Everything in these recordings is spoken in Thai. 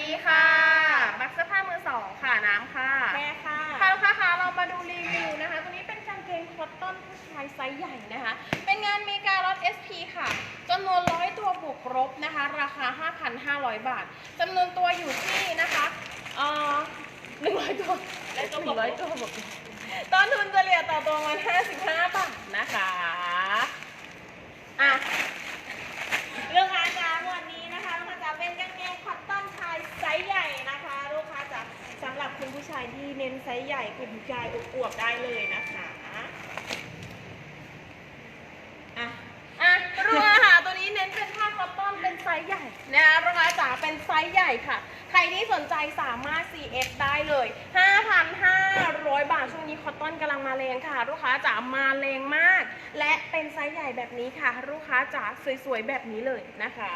ดีค่ะบักเสื้อผ้ามือสองค่ะ น้ำค่ะแม่ค่ะค่ะลูกค้าคะเรามาดูรีวิวนะคะ ตัวนี้เป็นกางเกงคอตตอนผู้ชายไซส์ใหญ่นะคะ เป็นงานเมกาลอต SP ค่ะจำนวนร้อยตัวบวกครบนะคะ ราคา 5,500 บาทจำนวนตัวอยู่ที่นะคะเอ่อหนึ่งร้อยตัวร้อยตัวหบวนึ่กงร้อยตัวบวกต้นทุนเฉลี่ยต่อตัวมัน55 บาทนะคะ อะลูกค้าจ๋าวัน ผู้ชายที่เน้นไซส์ใหญ่กลุ่มชายอวบๆได้เลยนะคะอะอะรูอาหารตัวนี้เน้นเป็นผ้าคอตตอนเป็นไซส์ใหญ่นะคะลูกค้าจ๋าเป็นไซส์ใหญ่ค่ะ ใครที่สนใจสามารถ CF ได้เลย 5,500 บาทช่วงนี้คอตตอนกำลังมาแรงค่ะ ลูกค้าจ๋ามาแรงมาก และเป็นไซส์ใหญ่แบบนี้ค่ะ ลูกค้าจ๋าสวยๆแบบนี้เลยนะคะ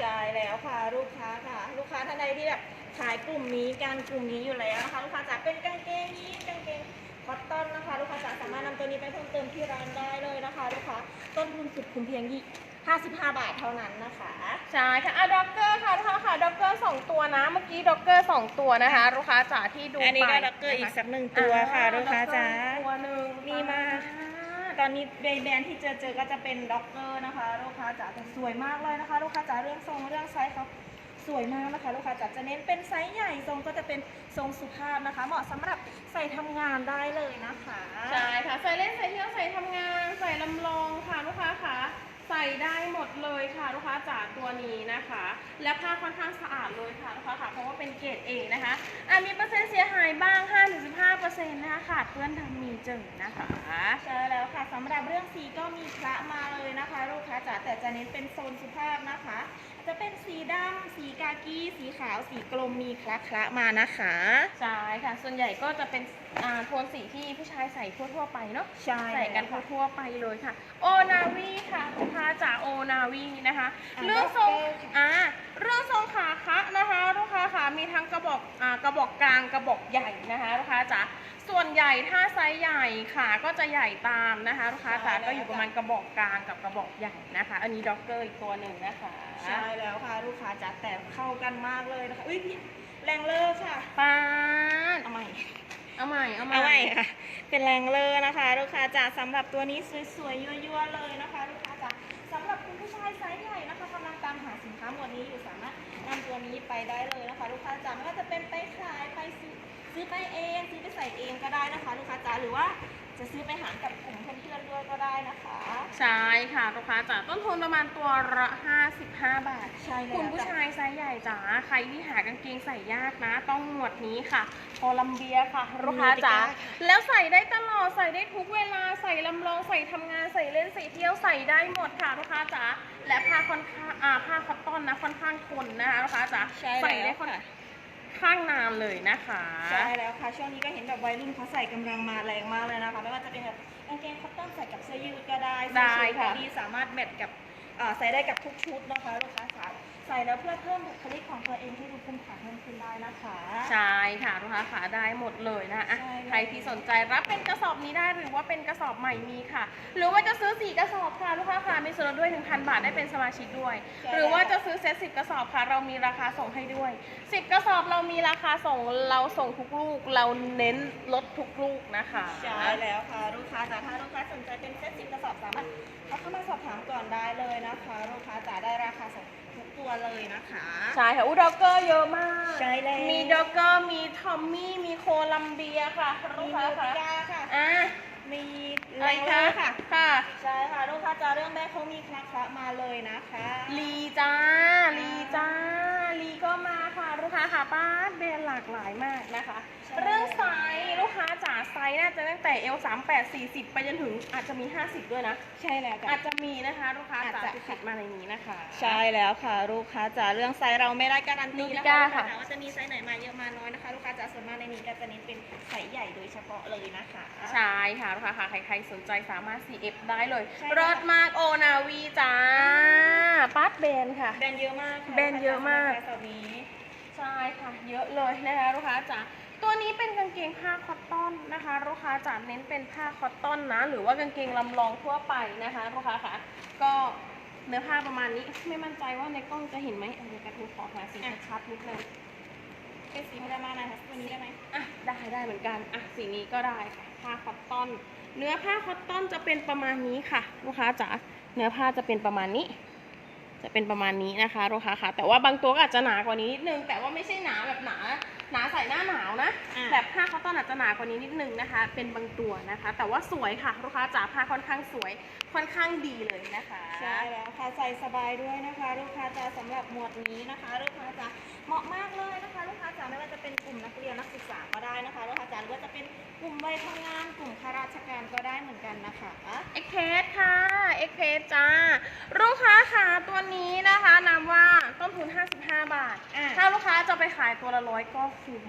ใช่แล้วค่ะลูกค้าค่ะ ลูกค้าท่านใดที่แบบ ขายกลุ่มนี้การกลุ่มนี้อยู่แล้วนะคะลูกค้าจ๋าเป็นกางเกงยีนกางเกงคอตตอนนะคะลูกค้าจ๋าสามารถนำตัวนี้ไปเพิ่มเติมที่ร้านได้เลยนะคะลูกค้าต้นทุนสุดคุ้มเพียงยี่55 บาทเท่านั้นนะคะใช่ค่ะอะด็อกเกอร์ค่ะลูกค้าค่ะด็อกเกอร์สองตัวนะเมื่อกี้ด็อกเกอร์สองตัวนะคะลูกค้าจ๋าที่ดูไปอันนี้ก็ด็อกเกอร์อีกสักหนึ่งตัวค่ะลูกค้าจ๋าตัวหนึ่งมีมาตอนนี้แบรนด์ที่เจอเจอก็จะเป็นด็อกเกอร์นะคะลูกค้าจ๋าแต่สวยมากเลยนะคะลูกค้าจ๋าเรื่องทรงเรื่องไซส์เขา สวยมากนะคะลูกค้าจ๋าจะเน้นเป็นไซส์ใหญ่ทรงก็จะเป็นทรงสุภาพนะคะ เหมาะสำหรับใส่ทำงานได้เลยนะคะใช่ค่ะใส่เล่นใส่เที่ยวใส่ทำงาน ใส่ลำลองค่ะลูกค้าค่ะใส่ได้หมดเลยค่ะลูกค้าจ๋าตัวนี้นะคะ และผ้าค่อนข้างสะอาดเลยค่ะลูกค้าค่ะเพราะว่าเป็นเกรดเอนะคะอะมีเปอร์เซ็นต์เสียหายบ้าง 5-15%นะคะขาดเพื่อนทำมีเจอนะคะใช่แล้วค่ะสำหรับเรื่องสีก็มีคละมาเลยนะคะ ลูกค้าจ๋าแต่จะเน้นเป็นโซนสุภาพนะคะ จะเป็นสีดำสีกากีสีขาวสีกลมมีคละคละมานะคะ ใช่ค่ะ ส่วนใหญ่ก็จะเป็นอ่าโทนสีที่ผู้ชายใส่ทั่วๆไปเนาะใช่ใส่กันทั่วๆไปเลยค่ะ โอนาวีค่ะลูกค้าจ๋าโอนาวีนะคะอะเรื่องทรงด็อกเกอร์ค่ะอ่าเรื่องทรงขาคะนะคะลูกค้าค่ะมีทั้งกระบอกอ่ากระบอกกลางกระบอกใหญ่นะคะลูกค้าจ๋าส่วนใหญ่ถ้าไซส์ใหญ่ขาก็จะใหญ่ตามนะคะลูกค้าจ๋าก็อยู่ประมาณกระบอกกลางกับกระบอกใหญ่นะคะ อันนี้ด็อกเกอร์อีกตัวหนึ่งนะคะ ใช่แล้วค่ะลูกค้าจ๋าแต่เข้ากันมากเลยนะคะอุ้ยพี่แรงเลอร์ค่ะปาดเอาใหม่เอาใหม่เอาใหม่เอาใหม่ค่ะ เป็นแรงเลอร์นะคะ ลูกค้าจ๋าสำหรับตัวนี้สวยๆยั่วๆเลยนะคะ ลูกค้าจ๋าสำหรับคุณผู้ชายไซส์ใหญ่นะคะกำลังตามหาสินค้าหมวดนี้อยู่สามารถนำตัวนี้ไปได้เลยนะคะ ลูกค้าจ๋าไม่ว่าจะเป็นไปขายไปซื้อซื้อไปเองซื้อไปใส่เองก็ได้นะคะ ลูกค้าจ๋าหรือว่าจะซื้อไปหารกับกลุ่มเพื่อนๆด้วยก็ได้นะคะ ใช่ค่ะลูกค้าจ๋าต้นทุนประมาณตัวละ 55 บาท ใช่แล้วคุณผู้ชายไซส์ใหญ่จ๋าใครที่หากางเกงใส่ยากนะ ต้องหมวดนี้ค่ะโคลัมเบียค่ะลูกค้าจ๋าแล้วใส่ได้ตลอดใส่ได้ทุกเวลาใส่ลำลองใส่ทำงานใส่เล่นใส่เที่ยวใส่ได้หมดค่ะลูกค้าจ๋าและผ้าค่อนข้างอ่าผ้าคอตตอนนะค่อนข้างทนนะคะลูกค้าจ๋าใช่ใส่แล้ได้วค่อนค่ะข้างนานเลยนะคะ ใช่แล้วค่ะ ช่วงนี้ก็เห็นแบบวัยรุ่นเขาใส่กำลังมาแรงมากเลยนะคะ ไม่ว่าจะเป็นแบบ กางเกงคอตตอนใส่กับเสื้อยืดก็ได้ได้ใส่ชุค่ะ ดีสามารถแมทกับเอ่อใส่ได้กับทุกชุดนะคะลูกค้าจ๋าใส่แล้วเพื่อเพิ่มบุคลิกของตัวเองให้ดูคุ้มค่าเพิ่มขึ้นได้นะคะ ใช่ค่ะลูกค้าขาได้หมดเลยนะอะใช่เลย ใครที่สนใจรับเป็นกระสอบนี้ได้หรือว่าเป็นกระสอบใหม่มีค่ะ หรือว่าจะซื้อสี่กระสอบค่ะลูกค้าค่ะมีส่วนลดด้วย 1,000 บาทได้เป็นสมาชิกด้วย หรือว่าจะซื้อ เซ็ตสิบกระสอบค่ะ เรามีราคาส่งให้ด้วย 10 กระสอบเรามีราคาส่งเราส่งทุกลูก เราเน้นลดทุกลูกนะคะใช่แล้วค่ะลูกค้าจ๋าถ้าลูกค้าสนใจเป็นเซ็ตสิบกระสอบสามารถเอาเข้ามาสอบถามก่อนได้เลยนะคะลูกค้าจ๋าได้ราคาส่งทุกตัวเลยนะคะ ใช่ค่ะอูดอกเกอร์เยอะมาก ใช่แล้วมีด็อกเกอร์มีทอมมี่มีโคลัมเบียค่ะลูมีกค้ามูค่ะติกาค่ะอะ มีอะแรไรงเลคะอร์ค่ะค่ะใช่ค่ะลูกค้าจ๋าเรื่องแรกเขามีคลักคละมาเลยนะคะลีจ้าลีจ้าลีก็มาค่ะลูกค้าค่ะป้าดแบรนด์หลากหลายมากนะคะใช่เรื่องไซส์ ลูกค้าจ๋าไซส์น่าจะตั้งแต่ L 3 8 40 ไปจนถึงอาจจะมี 50 ด้วยนะ ใช่แล้วอาจจะมีนะคะลูกค้าจ๋าอาจจะที่ติดมาในนี้นะคะใช่แล้วค่ะ ลูกค้าจ๋าเรื่องไซส์เราไม่ได้การันตีลูนะกคะค้าลูกค้าค่ะจ๋าว่าจะมีไซส์ไหนมาเยอะมาน้อยนะคะลูกค้าจ๋าส่วนมากในนี้ก็จะเน้นเป็นไซส์ใหญ่โดยเฉพาะเลยนะคะ ใช่ค่ะลูกค้าค่ะใครๆสนใจสามารถ CF ได้เลยใช่รถมากโอนาวีจ้าปัดแบรนด์ค่ะ แบรนด์เยอะมากค่ะแบรนด์เยอะมาก ลูค้จ๋สำหรับกระสอบนี้ ใช่ค่ะ เยอะเลยนะคะลูกค้าจ๋า ตัวนี้เป็นกางเกงผ้าคอตตอนนะคะลูกค้าจ๋าเน้นเป็นผ้าคอตตอนนะ หรือว่ากางเกงลำลองทั่วไปนะคะลูกค้าค่ะก็เนื้อผ้าประมาณนี้ไม่มั่นใจว่าในกล้องจะเห็นไหมเอาเดี๋ยวกระทูขอหาสีชัดๆนิดนึงเป็นสีพารามานะคะตัวนี้ได้ไหมอะได้ได้เหมือนกันอะสีนี้ก็ได้ค่ะผ้าคอตตอน เนื้อผ้าคอตตอนจะเป็นประมาณนี้ค่ะลูกค้าจ๋าเนื้อผ้าจะเป็นประมาณนี้ จะเป็นประมาณนี้นะคะลูกค้าค่ะ แต่ว่าบางตัวก็อาจจะหนากว่านี้นิดนึงแต่ว่าไม่ใช่หนาแบบหนา หนาใส่หน้าหนาวนะ อะ แบบผ้าคอตตอนอาจจะหนากว่านี้นิดนึงนะคะ เป็นบางตัวนะคะ แต่ว่าสวยค่ะลูกค้าจ๋าผ้าค่อนข้างสวยค่อนข้างดีเลยนะคะใช่แล้วค่ะใส่สบายด้วยนะคะ ลูกค้าจ๋าสำหรับหมวดนี้นะคะลูกค้าจ๋าเหมาะมากเลยนะคะ ลูกค้าจ๋าไม่ว่าจะเป็นกลุ่มนักเรียนนักศึกษาก็ได้นะคะลูกค้าจ๋าหรือว่าจะเป็นกลุ่มวัยทำงานกลุ่มข้าราชการก็ได้เหมือนกันนะคะเอ็กเพสค่ะเอ็กเพสจ้าลูกค้าค่ะตัวนี้นะคะนำว่าต้นทุน 55 บาท อะ ถ้าลู กค้าจะไปขายตัวละร้อยก็คุ้ม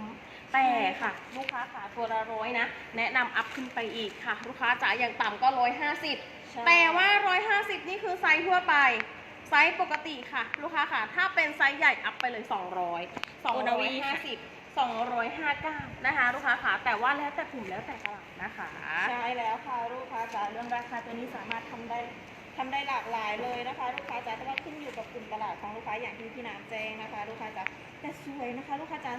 แต่ค่ะ ลูกค้าขาตัวละร้อยนะ แนะนำอัพขึ้นไปอีกค่ะ ลูกค้าจ๋าอย่างต่ำก็ร้อยห้าสิบใช่ แต่ว่าร้อยห้าสิบนี่คือไซส์ทั่วไป ไซส์ปกติค่ะ ลูกค้าค่ะ ถ้าเป็นไซส์ใหญ่อัพไปเลย200 250 259นะคะ ลูกค้าค่ะ แต่ว่าแล้วแต่กลุ่มแล้วแต่ตลาดนะคะ ใช่แล้วค่ะลูกค้าจ๋าเรื่องราคาตัวนี้สามารถทำได้ ทำได้หลากหลายเลยนะคะ ลูกค้าจ๋าแต่ว่าขึ้นอยู่กับกลุ่มตลาดของลูกค้าอย่างที่พี่น้ำแจ้งนะคะ ลูกค้าจ๋าแต่สวยนะคะ ลูกค้าจ๋า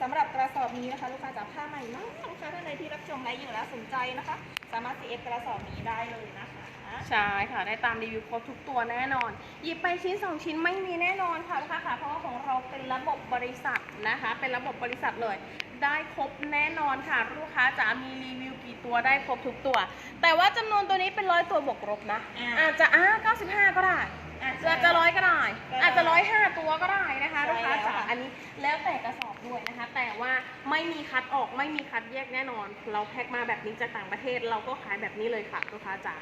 สำหรับกระสอบนี้นะคะ ลูกค้าจ๋าผ้าใหม่มากลูกค้าท่านใดที่รับชมไลฟ์อยู่แล้วสนใจนะคะ สามารถ CF กระสอบนี้ได้เลยนะคะใช่ค่ะได้ตามรีวิวครบทุกตัวแน่นอนหยิบไปชิ้น 2 ชิ้นไม่มีแน่นอนค่ะลูกค้าค่ะเพราะว่าของเราเป็นระบบบริษัทนะคะ เป็นระบบบริษัทเลย ได้ครบแน่นอนค่ะ ลูกค้าจะมีรีวิวกี่ตัวได้ครบทุกตัว แต่ว่าจำนวนตัวนี้เป็นร้อยตัวบวกลบนะอ่าอาจจะอ่า95 ก็ได้ อาจจะจะร้อยก็ได้ก็ได้ อาจจะร้อยห้าตัวก็ได้นะคะใช่ลูกค้าแล้วจ๋าค่ะอันนี้แล้วแต่กระสอบด้วยนะคะ แต่ว่าไม่มีคัดออกไม่มีคัดแยกแน่นอน เราแพ็คมาแบบนี้จากต่างประเทศ เราก็ขายแบบนี้เลยค่ะลูกค้าจ๋า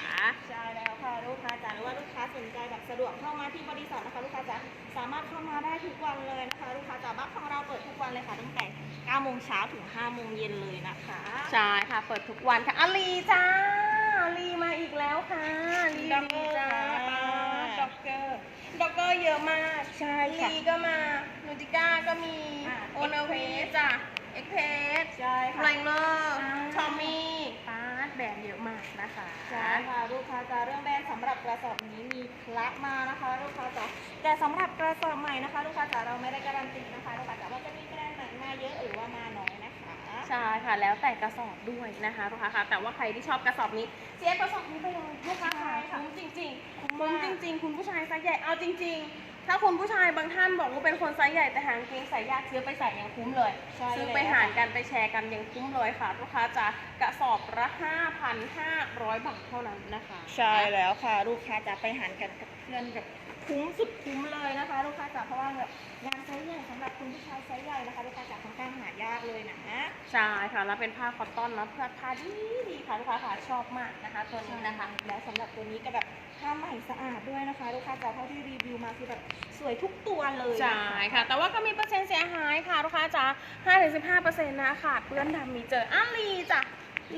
ใช่แล้วค่ะลูกค้าจ๋าหรือว่าลูกค้าสนใจแบบสะดวกเข้ามาที่บริษัทนะคะลูกค้าจ๋าสามารถเข้ามาได้ทุกวันเลยนะคะลูกค้าจ๋าบ้านของเราเปิดทุกวันเลยค่ะตั้งแต่9โมงเช้าถึง5โมงเย็นเลยนะคะใช่ค่ะเปิดทุกวันค่ะอาลีจ้าอาลีมาอีกแล้วค่ะลีด็อกเกอร์จ้า ค่ะ ด็อกเกอร์ด็อก เกอร์เยอะมากใช่ค่ะลีก็มานูติก้าก็มีอะโอนาวีจ้ะเอ็กเพสใช่ค่ะแรงเลอร์อ่า ทอมมี่ ปาร์ตแบรนด์เยอะมากนะคะ ใช่ค่ะลูกค้าจ๋าเรื่องแบรนด์สำหรับกระสอบนี้มีคละมานะคะลูกค้าจ๋าแต่สำหรับกระสอบใหม่นะคะ ลูกค้าจ๋าเราไม่ได้การันตีนะคะลูกค้าจ๋าว่าจะมีแบรนด์ไหนมาเยอะหรือว่ามาน้อยนะคะ ใช่ค่ะแล้วแต่กระสอบด้วยนะคะลูกค้าค่ะแต่ว่าใครที่ชอบกระสอบนี้เสียกระสอบนี้ไปเลยลูกค้าค่ะใช่ค่ะคุ้มจริงๆคุ้มคุ้มมากจริง ๆ คุณผู้ชายไซส์ใหญ่เอาจริง ๆ ถ้าคุณผู้ชายบางท่านบอกว่าเป็นคนไซส์ใหญ่แต่หางเกงใส่ยากซื้อไปใส่ยังคุ้มเลยใช่ซื้อแล้วไปหารกันไปแชร์กันยังคุ้มเลยค่ะลูกค้าจะกระสอบละ5,500 บาทเท่านั้นนะคะใช่แล้วค่ะลูกค้าจะไปหารกันกับเพื่อนแบบคุ้มสุดคุ้มเลยนะคะ ลูกค้าจ๋าเพราะว่าแบบงานไซส์ใหญ่สำหรับคุณผู้ชายไซส์ใหญ่นะคะ ลูกค้าจ๋าค่อนข้างหายากเลยนะ ใช่ค่ะแล้วเป็นผ้าคอตตอนแล้วผ้าดีดีๆค่ะลูกค้าค่ะชอบมากนะคะ ตัวนี้นะคะ แล้วสำหรับตัวนี้ก็แบบผ้าใหม่สะอาดด้วยนะคะลูกค้าจ๋าเท่าที่รีวิวมาคือแบบสวยทุกตัวเลยใช่ค่ะ แต่ว่าก็มีเปอร์เซ็นต์เสียหายค่ะลูกค้าจ๋า5-15%นะค่ะเปื้อนดำมีเจออะลีจ้ะ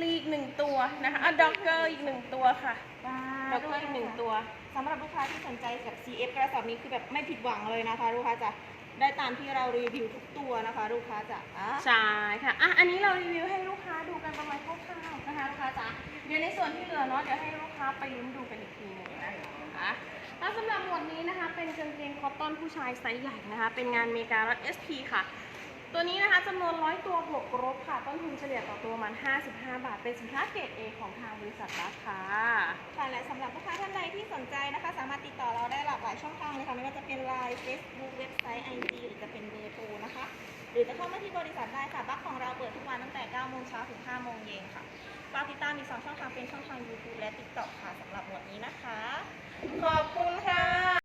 ลีอีกหนึ่งตัวนะคะอะด็อกเกอร์อีกหนึ่งตัวค่ะจ้าด็อกเกอร์อีกหนึ่งตัวสำหรับลูกค้าที่สนใจกับ CF กระสอบนี้คือแบบไม่ผิดหวังเลยนะคะลูกค้าจ๋า ได้ตามที่เรารีวิวทุกตัวนะคะลูกค้าจ๋าใช่ค่ะอะอันนี้เรารีวิวให้ลูกค้าดูกันประมาณคร่าวๆนะคะลูกค้าจ๋าเดี๋ยวในส่วนที่เหลือเนาะเดี๋ยวให้ลูกค้าไปลุ้นดูกันอีกทีหนึ่งนะคะแล้วสำหรับหมวดนี้นะคะเป็นกางเกงคอตตอนผู้ชายไซส์ใหญ่นะคะ เป็นงานเมการัต SP ค่ะ ตัวนี้นะคะจำนวนร้อยตัวบวกลบค่ะ ต้นทุนเฉลี่ยต่อตัวมัน55 บาท เป็นสินค้าเกรด A ของทางบริษัทรัฐค่ะค่ะและสำหรับลูกค้าท่านใดที่สนใจนะคะ สามารถติดต่อเราได้หลากหลายช่องทางเลยค่ะ ไม่ว่าจะเป็น Line Facebook เว็บไซต์ IG หรือจะเป็นเบอร์โทรนะคะ หรือจะเข้ามาที่บริษัทได้ค่ะบัคของเราเปิดทุกวันตั้งแต่9โมงเช้าถึง5โมงเย็นค่ะฝากติดตามอีกสองช่องทางเป็นช่องทาง YouTube และ TikTok ค่ะสำหรับหมวดนี้นะคะ ขอบคุณค่ะ